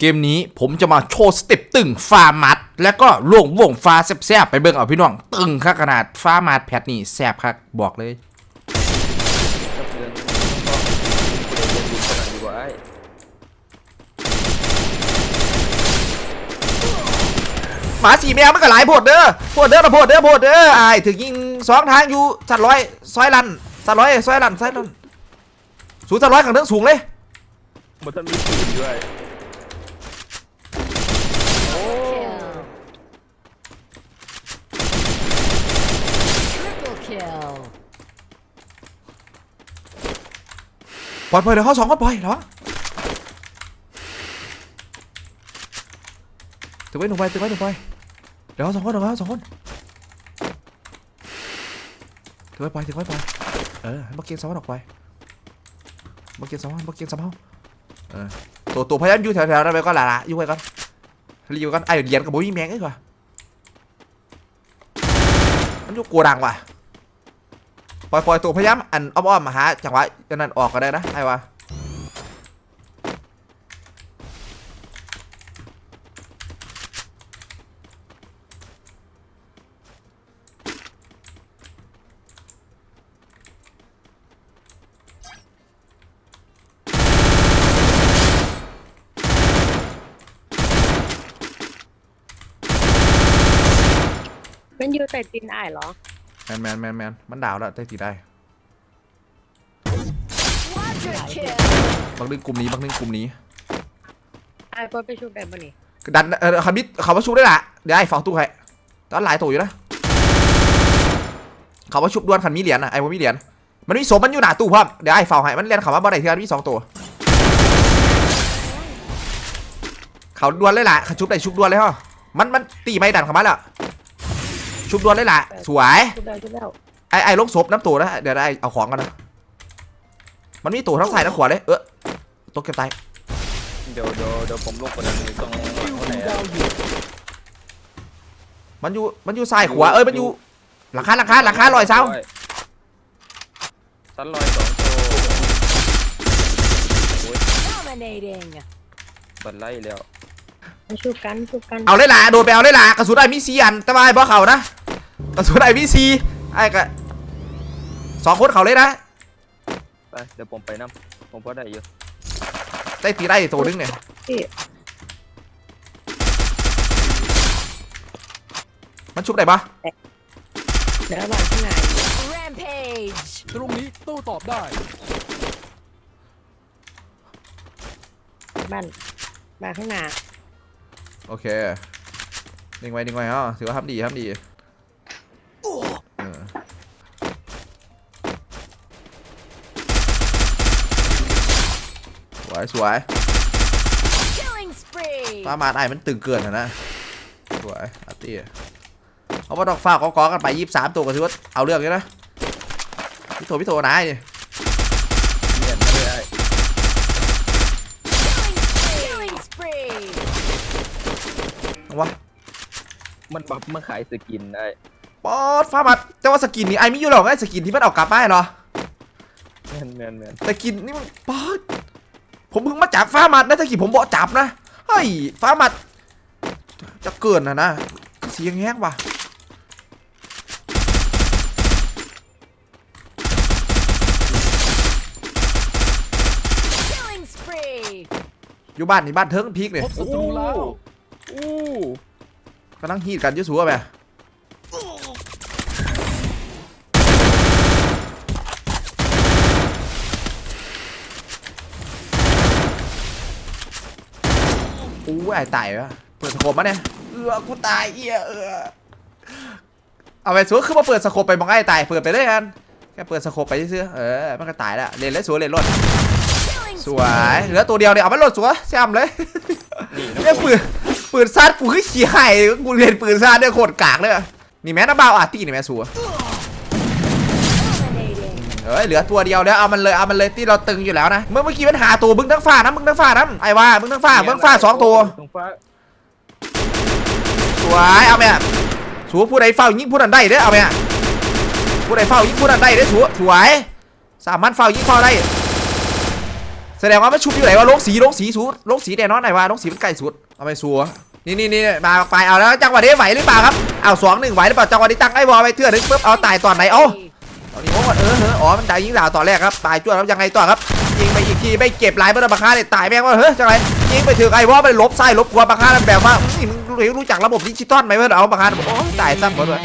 เกมนี้ผมจะมาโชว์สเต็ปตึงฟ้ามัด แล้วก็ล่วงวงฟ้าแซ่บๆไปเบิ่งเอาพี่น้อง ตึงคักขนาดฟ้ามัดแพทนี่แซ่บคักบอกเลยกับเรื่องก็เรียนรู้ขนาดดีกว่าไอ้หมาสีแมวมันก็หลายโพดเด้อโพดเด้อนะโพดเด้อโพดเด้อไอายถึงยิงสองทางอยู่สัดร้อยซอยลันสัดร้อยซอยลันซอยลันสูงสัดร้อยขังเรื่องสูงเลยมันต้องมีปืนด้วยโอ้ Triple kill. ปล่อยปล่อยเดี๋ยวเข้าสองคนปล่อยเหรอถือไว้หนุ่มไปถือไว้หนุ่มไปเดี๋ยวเขาสองคนเดี๋ยวเขาสองคนถือไว้ปล่อยถือไว้ปล่อยเออให้มาเกียงสองออกไปมาเกียงสองมาเกียงสองเออตัวตัวพยายามอยู่แถวๆนั้นไปก็หละละอยู่ไว้ก่อนรีบก่อนไอ้เหรียญกับบุ้ยแมงไอ้กว่ามันอยู่กลัวดังว่ะ ปล่อยปล่อยตัวพยายามอันอ้อมๆมาหาจังหวะอันนั้นออกก็ได้นะไอ้วะมันอยู่แต่จินอ้ายเหรอ แมนแมนแมนแมนมันดาวแล้วได้ตีได้ Quadra kill. บางเรื่องกลุ่มนี้บางเรื่องกลุ่มนี้อ้ายเพิ่นไปชุบได้บ่นี่ดันเออคำนี้เขาว่าชุบได้ละเดี๋ยวไอ้ฝากตู้ให้ตอนหลายตัวอยู่นะเขาว่าชุบดวนคันมีเหรียญนะไอ้ว่ามีเหรียญมันมีสมมันอยู่หน้าตู้พร้อมเดี๋ยวไอ้ฝากให้มันเรียนเขาว่าบ่ได้เทียนมีสองตัวเขาดวนเลยล่ะเขาชุบได้ชุบดวนเลยฮะมันมันตีไม่ดันเขามาแล้ว ชุบดวนเลยล่ะ สวยชุบได้ชุบแล้วไอ้ไอ้ลงศพน้ำตัวนะเดี๋ยวไอ้เอาของกันนะมันมีตัวทั้งใส่ทั้งขวาเลยเออตัวเก็บตายเดี๋ยวเดี๋ยวเดี๋ยวผมลงคนนั้นเลยตรงคนไหนอะมันอยู่มันอยู่ซ้ายขวาเอ้ยมันอยู่หลังคาหลังคาหลังคาลอยเสาสันลอยสองโตโอ้ย Dominating. บันไล่แล้ว มาชุบกันชุบกัน เอาเลยล่ะโดนไปเอาเลยล่ะกระสุนไอ้มีซีอันแต่ว่าไอ้บอเขานะ กระสุนไอ้มีซีไอ้กะสองคนเขาเลยนะไปเดี๋ยวผมไปน้ำผมพอได้อยู่ได้ตีได้ตัวนึงเนี่ยพี่มันชุบได้ปะเดี๋ยววางข้างใน Rampage. ตรงนี้โต้ตอบได้บ้านบ้านข้างหน้าโอเคดึงไว้ดึงไว้ฮะถือว่าทำดีทำดี วยสวย Killing spree. ป้ามาไอ้มันตึงเกินอะนะสวยอาร์ตี้เอาว่าดอกฟ้ากอกอกันไปยี่สิบสามตัวก็ถือว่าเอาเรื่องเลยนะพี่โทพี่โทนายนี่เนียนมาเลยไอ้ Killing spree. เอาวะมันบัฟมาขายสกินได้ป๊อดฟ้ามาแต่ว่าสกินนี่ไอ้ไม่อยู่หรอกไอ้สกินที่มันเอากลับมาเหรอแมนแมนแมนแต่กินนี่มันป๊อด ผมเพิ่งมาจับฟ้ามัดนะถ้ากี่ผมบอกจับนะเฮ้ยฟ้ามัด จะเกินนะนะเสียงแห้งว่ะ Killing spree. อยู่บ้านนี่บ้านเทิงพีกเนี่ยพบศัตรูแล้วอู้กำลังฮีดกันอยุ่สัวไป อู้ไอ้ตายวะเปิดสโคปมาเนี่ยเออกูตายเอี้ยเออเอาไปสัวคือมาเปิดสโคปไปมองไอ้ตายเปิดไปเลยกันแค่เปิดสโคปไปเซื่อๆเออมันก็ตายแล้วเล่นเลยสัวเล่นรถ Killing สวยเหลือตัวเดียวเนี่ยเอาไปรถสัวแซมเลยนี่เนี่ยปืนปืนซัดกูคือขี้ไห่กูเรียนปืนซัดเนี่ยโคตรกากเลยอะนี่แม่น้าบ่าวอาร์ตี้นี่แม่สัว Dominating. เอ้ยเหลือตัวเดียวแล้วเอามันเลยเอามันเลยที่เราตึงอยู่แล้วนะเมื่อเมื่อกี้มันหาตัวมึงทั้งฝ่านะมึงทั้งฝ่านะไอ้ว่ามึงทั้งฝ่ามึงทั้งฝ่าสองตัวตรงฟ้าสวยเอาไปอะสัวผู้ใดเฝ้ายิงผู้นั้นได้เด้อเอาไปอะผู้ใดเฝ้ายิงผู้นั้นได้เด้อสัวสวยสามารถเฝ้ายิงเฝ้าได้แสดงว่ามันชุบอยู่ไหนวะลงสีลงสีสูดลงสีแน่นอนไหนวะลงสีมันไก่สุดเอาไปสัวนี่นี่นี่มาไปเอาแล้วจังหวะนี้ไหวหรือเปล่าครับเอาสองหนึ่งไหวหรือเปล่าจังหวะนี้ตั้งไอ้บอลไปเทื่อนึงปุ๊บเอาตายตอนไหนเอ้า ตอนนี้โอ้เออเอออ๋อมันตายยิงดาวต่อแรกครับตายจ้วครับยังไงต่อครับยิงไปอีกทีไม่เก็บลายเบอร์บัคค่าเนี่ยตายแม่งว่าเฮ้ยจังไรยิงไปถึงไอ้วอไปลบไส้ลบครัวบัคค่าแบบว่ามึงรู้จักระบบดิจิตอลไหมเพื่อนเอาบัคค่าบอกโอ้ตายซ้ำหมดเลย